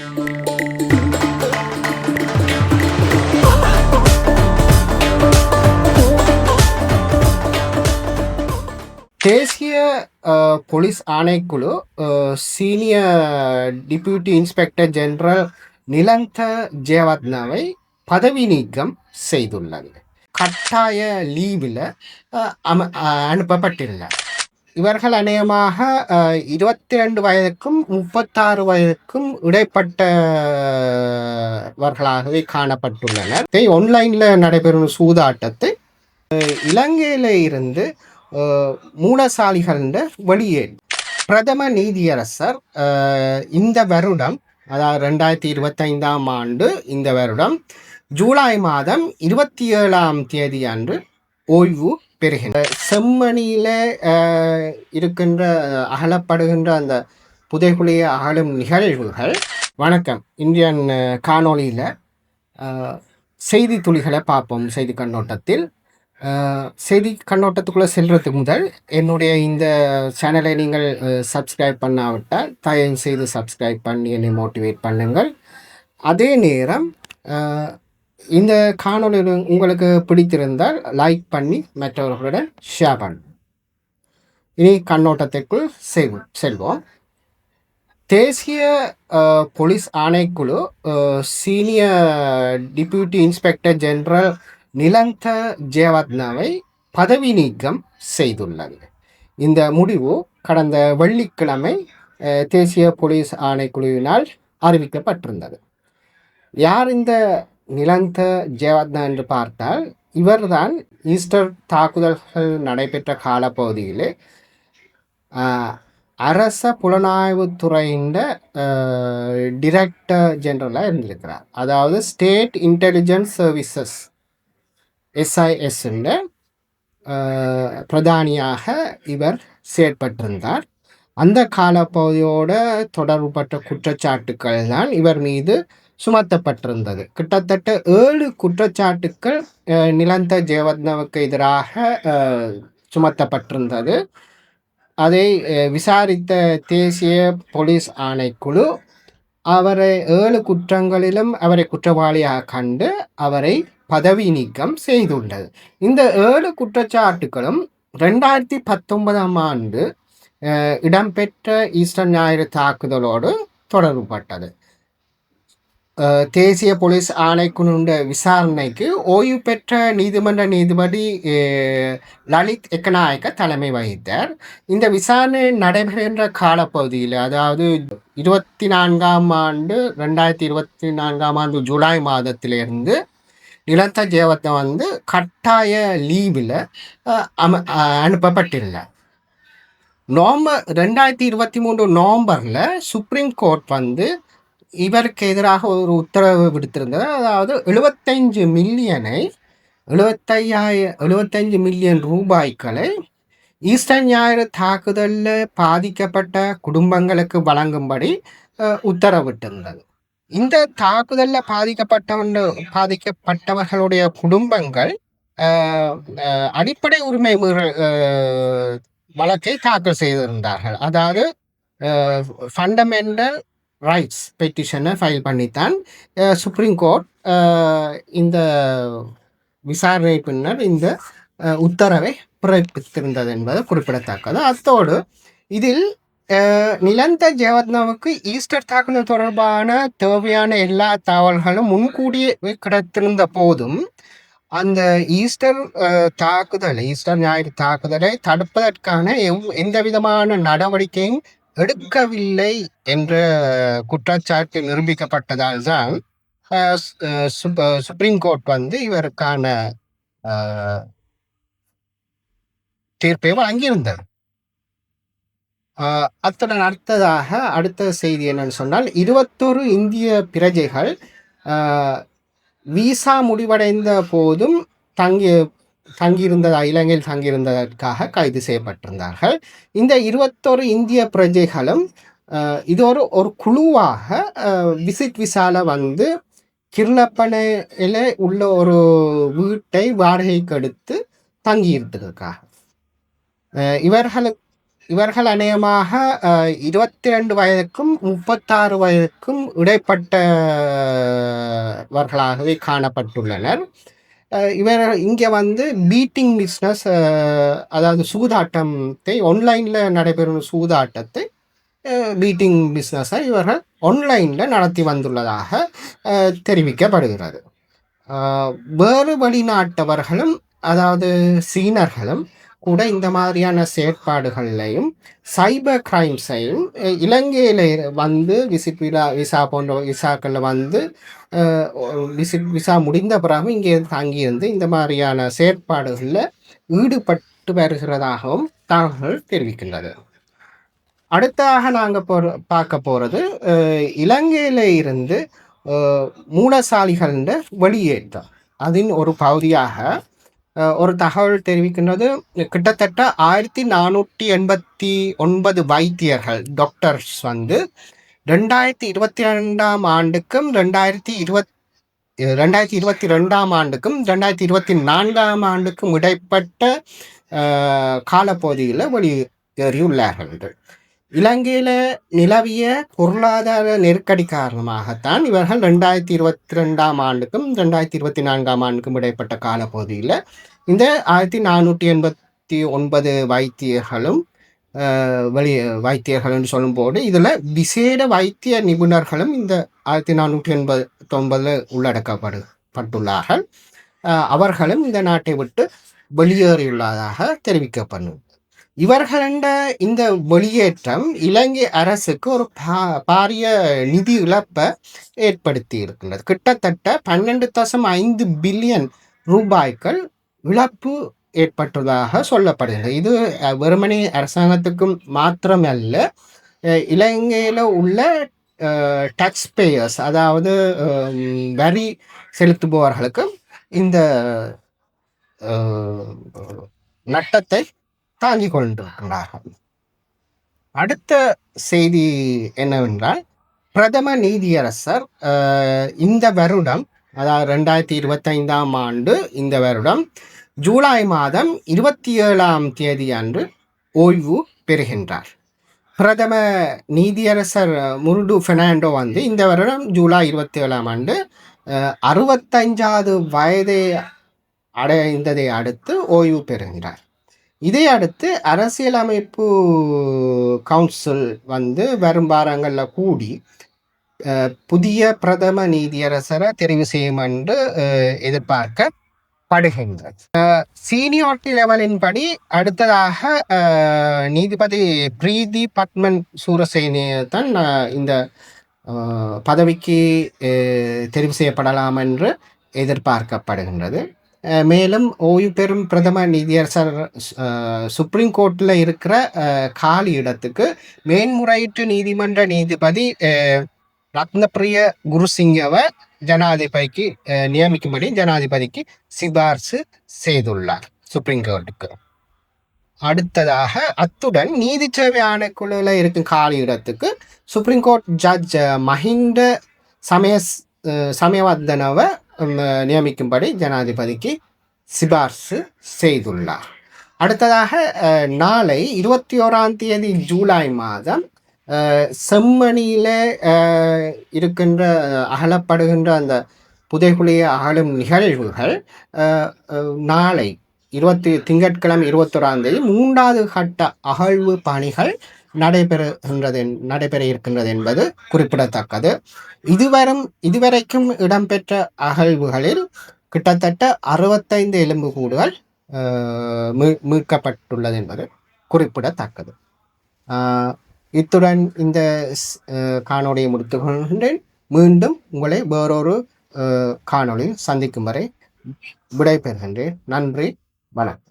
தேசிய போலீஸ் ஆணைக்குழு senior deputy inspector general Nilantha ஜெயவத்னாவை பதவி நீக்கம் செய்துள்ளது. கட்டாய லீவில் அம அனுப்பப்பட்டுள்ளார் இவர்கள் அநேகமாக இருபத்தி ரெண்டு வயதுக்கும் முப்பத்தாறு வயதுக்கும் இடைப்பட்டவர்களாகவே காணப்பட்டுள்ளனர். ஒன்லைனில் நடைபெறும் சூதாட்டத்தை இலங்கையில இருந்து மூலசாலிகள் மூலசாலிகளின் வெளியேறு. பிரதம நீதியரசர் இந்த வருடம் அதாவது ரெண்டாயிரத்தி இருபத்தைந்தாம் ஆண்டு இந்த வருடம் ஜூலை மாதம் இருபத்தி ஏழாம் தேதி அன்று ஓய்வு பெறுகின்ற செம்மணியில இருக்கின்ற அகலப்படுகின்ற அந்த புதைகுழியை அகலும் நிகழ்வுகள். வணக்கம். இந்தியன் காணொளியில் செய்தி துளிகளை பார்ப்போம் செய்தி கண்ணோட்டத்தில். செய்தி கண்ணோட்டத்துக்குள்ளே செல்றதுக்கு முதல் என்னுடைய இந்த சேனலை நீங்கள் சப்ஸ்கிரைப் பண்ணாவிட்டால் தயவு செய்து சப்ஸ்கிரைப் பண்ணி என்னை மோட்டிவேட் பண்ணுங்கள். அதே நேரம் இந்த காணொலி உங்களுக்கு பிடித்திருந்தால் லைக் பண்ணி மற்றவர்களுடன் ஷேர் பண்ணுங்கள் இனி கண்ணோட்டத்திற்குள் செல்வோம் செல்வோம். தேசிய போலீஸ் ஆணைக்குழு senior deputy inspector general Nilantha ஜெயவத்னாவை பதவி நீக்கம் செய்துள்ளது. இந்த முடிவு கடந்த வெள்ளிக்கிழமை தேசிய போலீஸ் ஆணைக்குழுவினால் அறிவிக்கப்பட்டிருந்தது. யார் இந்த நிலந்த ஜெயவத்னா என்று பார்த்தால் இவர்தான் ஈஸ்டர் தாக்குதல்கள் நடைபெற்ற காலப்பகுதியிலே அரச புலனாய்வுத்துறையின் டிரெக்டர் ஜெனரலாக இருந்திருக்கிறார். அதாவது ஸ்டேட் இன்டெலிஜென்ஸ் சர்வீசஸ் எஸ்ஐஎஸ் பிரதானியாக இவர் செயற்பட்டிருந்தார். அந்த காலப்பகுதியோட தொடர்புபட்ட குற்றச்சாட்டுக்கள் தான் இவர் மீது சுமத்தப்பட்டிருந்தது. கிட்டத்தட்ட ஏழு குற்றச்சாட்டுக்கள் நிலந்த ஜெயவர்தனவுக்கு எதிராக சுமத்தப்பட்டிருந்தது. அதை விசாரித்த தேசிய போலீஸ் ஆணைக்குழு அவரை ஏழு குற்றங்களிலும் அவரை குற்றவாளியாக கண்டு அவரை பதவி நீக்கம் செய்துள்ளது. இந்த ஏழு குற்றச்சாட்டுகளும் ரெண்டாயிரத்தி பத்தொன்பதாம் ஆண்டு இடம்பெற்ற ஈஸ்டர் ஞாயிறு தாக்குதலோடு தொடர்புபட்டது. தேசிய போலீஸ் ஆணைக்குழுண்ட விசாரணைக்கு ஓய்வு பெற்ற நீதிமன்ற நீதிபதி லலித் எக்கநாயக்க தலைமை வகித்தார். இந்த விசாரணை நடைபெறுகின்ற காலப்பகுதியில் அதாவது இருபத்தி நான்காம் ஆண்டு ரெண்டாயிரத்தி இருபத்தி நான்காம் ஆண்டு ஜூலை மாதத்திலிருந்து நிலத்த ஜெயவர்தன் வந்து கட்டாய லீவில் அம அனுப்பப்பட்டுள்ளார் நவம்பர் ரெண்டாயிரத்தி இருபத்தி மூன்று நவம்பரில் சுப்ரீம் கோர்ட் வந்து இவருக்கு எதிராக ஒரு உத்தரவு விடுத்திருந்தது. அதாவது எழுபத்தஞ்சு மில்லியனை எழுபத்தையாய எழுபத்தஞ்சு மில்லியன் ரூபாய்களை ஈஸ்டர் ஞாயிறு தாக்குதலில் பாதிக்கப்பட்ட குடும்பங்களுக்கு வழங்கும்படி உத்தரவிட்டிருந்தது. இந்த தாக்குதலில் பாதிக்கப்பட்டவன் பாதிக்கப்பட்டவர்களுடைய குடும்பங்கள் அடிப்படை உரிமை வழக்கை தாக்கல் செய்திருந்தார்கள். அதாவது ஃபண்டமெண்டல் ரைட்ஸ் பெட்டிஷனை ஃபைல் பண்ணித்தான். சுப்ரீம் கோர்ட் இந்த விசாரணை பின்னர் இந்த உத்தரவை பிறப்பித்திருந்தது என்பது குறிப்பிடத்தக்கது. அத்தோடு இதில் நிலந்த ஜெயவர்தனாவுக்கு ஈஸ்டர் தாக்குதல் தொடர்பான தேவையான எல்லா தகவல்களும் முன்கூடியே கிடைத்திருந்த போதும் அந்த ஈஸ்டர் தாக்குதல் ஈஸ்டர் ஞாயிறு தாக்குதலை தடுப்பதற்கான எவ்- எந்த விதமான நடவடிக்கையும் எடுக்கவில்லை என்ற குற்றச்சாட்டு நிரூபிக்கப்பட்டதால் தான் சுப்ரீம் கோர்ட் வந்து இவருக்கான தீர்ப்பை வழங்கியிருந்தது. அத்துடன் அடுத்ததாக அடுத்த செய்தி என்னன்னு சொன்னால் இருபத்தொரு இந்திய பிரஜைகள் விசா முடிவடைந்த போதும் தங்கி தங்கியிருந்ததா இலங்கையில் தங்கியிருந்ததற்காக கைது செய்யப்பட்டிருந்தார்கள். இந்த இருபத்தொரு இந்திய பிரஜைகளும் இது ஒரு ஒரு குழுவாக விசிட் விசால வந்து கிர்லப்பனையில உள்ள ஒரு வீட்டை வாடகைக்கு எடுத்து தங்கியிருந்ததுக்காக இவர்களுக்கு இவர்கள் அநேகமாக இருபத்தி ரெண்டு வயதுக்கும் முப்பத்தாறு வயதுக்கும் இடைப்பட்டவர்களாகவே காணப்பட்டுள்ளனர். இவர் இங்கே வந்து பீட்டிங் பிஸ்னஸ் அதாவது சூதாட்டத்தை ஆன்லைனில் நடைபெறும் சூதாட்டத்தை பீட்டிங் பிஸ்னஸை இவர்கள் ஆன்லைனில் நடத்தி வந்துள்ளதாக தெரிவிக்கப்படுகிறது. வேறு வெளிநாட்டவர்களும் அதாவது சீனர்களும் கூட இந்த மாதிரியான செயற்பாடுகள்லையும் சைபர் கிரைம்ஸையும் இலங்கையில் வந்து விசிட் விழா விசா போன்ற விசாக்களில் வந்து விசிட் விசா முடிந்த பிறகு இங்கே தங்கியிருந்து இந்த மாதிரியான செயற்பாடுகளில் ஈடுபட்டு வருகிறதாகவும் தகவல்கள் தெரிவிக்கின்றது. அடுத்தாக நாங்கள் போ பார்க்க போகிறது இலங்கையில் இருந்து மூலசாலிகளின் வெளியேற்றம். அதன் ஒரு பகுதியாக ஒரு தகவல் தெரிவிக்கின்றது கிட்டத்தட்ட ஆயிரத்தி நானூற்றி எண்பத்தி ஒன்பது வைத்தியர்கள் டாக்டர்ஸ் வந்து ரெண்டாயிரத்தி இருபத்தி ரெண்டாம் ஆண்டுக்கும் ரெண்டாயிரத்தி இருபத் ரெண்டாயிரத்தி இருபத்தி ரெண்டாம் ஆண்டுக்கும் ரெண்டாயிரத்தி இருபத்தி நான்காம் ஆண்டுக்கும் இடைப்பட்ட காலப்பகுதியில் வெளியேறியுள்ளார்கள். இலங்கையில் நிலவிய பொருளாதார நெருக்கடி காரணமாகத்தான் இவர்கள் ரெண்டாயிரத்தி இருபத்தி ரெண்டாம் ஆண்டுக்கும் ரெண்டாயிரத்தி இருபத்தி நான்காம் ஆண்டுக்கும் இடைப்பட்ட காலப்பகுதியில் இந்த ஆயிரத்தி நானூற்றி எண்பத்தி ஒன்பது வைத்தியர்களும் வெளி வைத்தியர்கள்னு சொல்லும்போது இதில் விசேட வைத்திய நிபுணர்களும் இந்த ஆயிரத்தி நானூற்றி எண்பத்தி ஒன்பதில் உள்ளடக்கப்படு பட்டுள்ளார்கள் அவர்களும் இந்த நாட்டை விட்டு வெளியேறியுள்ளதாக தெரிவிக்கப்படும் இவர்களண்ட இந்த வெளியேற்றம் இலங்கை அரசுக்கு ஒரு பா பாரிய நிதி இழப்பை ஏற்படுத்தி இருக்கின்றது கிட்டத்தட்ட பன்னெண்டு தசம் ஐந்து பில்லியன் ரூபாய்கள் இழப்பு ஏற்பட்டதாக சொல்லப்படுகிறது. இது வெறுமனே அரசாங்கத்துக்கும் மாத்திரமல்ல இலங்கையில் உள்ள டாக்ஸ் பேயர்ஸ் அதாவது வரி செலுத்துபவர்களுக்கும் இந்த நட்டத்தை தாங்கி கொண்டிருக்கிறார்கள். அடுத்த செய்தி என்னவென்றால் பிரதம நீதியரசர் இந்த வருடம் அதாவது ரெண்டாயிரத்தி இருபத்தைந்தாம் ஆண்டு இந்த வருடம் ஜூலை மாதம் இருபத்தி ஏழாம் தேதி அன்று ஓய்வு பெறுகின்றார். பிரதம நீதியரசர் முருடு ஃபெர்னாண்டோ வந்து இந்த வருடம் ஜூலை இருபத்தி ஏழாம் ஆண்டு அறுபத்தஞ்சாவது வயதை அடைந்ததை அடுத்து ஓய்வு பெறுகிறார். இதை அடுத்து அரசியலமைப்பு கவுன்சில் வந்து வரும் வாரங்களில் கூடி புதிய பிரதம நீதியரசரை தெரிவு செய்யும் என்று எதிர்பார்க்கப்படுகின்றது. சீனியாரிட்டி லெவலின் படி அடுத்ததாக நீதிபதி பிரீதி பத்மன் சூரசேனி தான் இந்த பதவிக்கு தெரிவு செய்யப்படலாம் என்று எதிர்பார்க்கப்படுகின்றது. மேலும் ஓய்வு பெறும் பிரதம நீதியரசர் சுப்ரீம் கோர்ட்டில் இருக்கிற காலி இடத்துக்கு மேன்முறையீட்டு நீதிமன்ற நீதிபதி ரத்னப்பிரிய குருசிங்கவை ஜனாதிபதிக்கு நியமிக்கும்படி ஜனாதிபதிக்கு சிபார்சு செய்துள்ளார் சுப்ரீம் கோர்ட்டுக்கு. அடுத்ததாக அத்துடன் நீதி சேவை ஆணைக்குழுவில் இருக்கும் காலி இடத்துக்கு சுப்ரீம் கோர்ட் ஜட்ஜ் மஹிந்த சமய சமயவர்தனவை நியமிக்கும்படி ஜனாதிபதிக்கு சிபார்சு செய்துள்ளார். அடுத்ததாக நாளை இருபத்தி ஓராம் தேதி ஜூலை மாதம் செம்மணியில் இருக்கின்ற அகலப்படுகின்ற அந்த புதைகுழியை அகலும் நிகழ்வுகள் நாளை இருபத்தி திங்கட்கிழமை இருபத்தொராந்தேதி மூன்றாவது கட்ட அகழ்வு பணிகள் நடைபெறுகின்றது நடைபெற இருக்கின்றது என்பது குறிப்பிடத்தக்கது. இதுவரும் இதுவரைக்கும் இடம்பெற்ற அகழ்வுகளில் கிட்டத்தட்ட அறுபத்தைந்து எலும்புக்கூடுகள் மீட்கப்பட்டுள்ளது என்பது குறிப்பிடத்தக்கது. இத்துடன் இந்த காணொலியை முடித்துக்கொள்கின்றேன். மீண்டும் உங்களை வேறொரு காணொலியில் சந்திக்கும் வரை விடைபெறுகின்றேன். நன்றி வணக்கம்.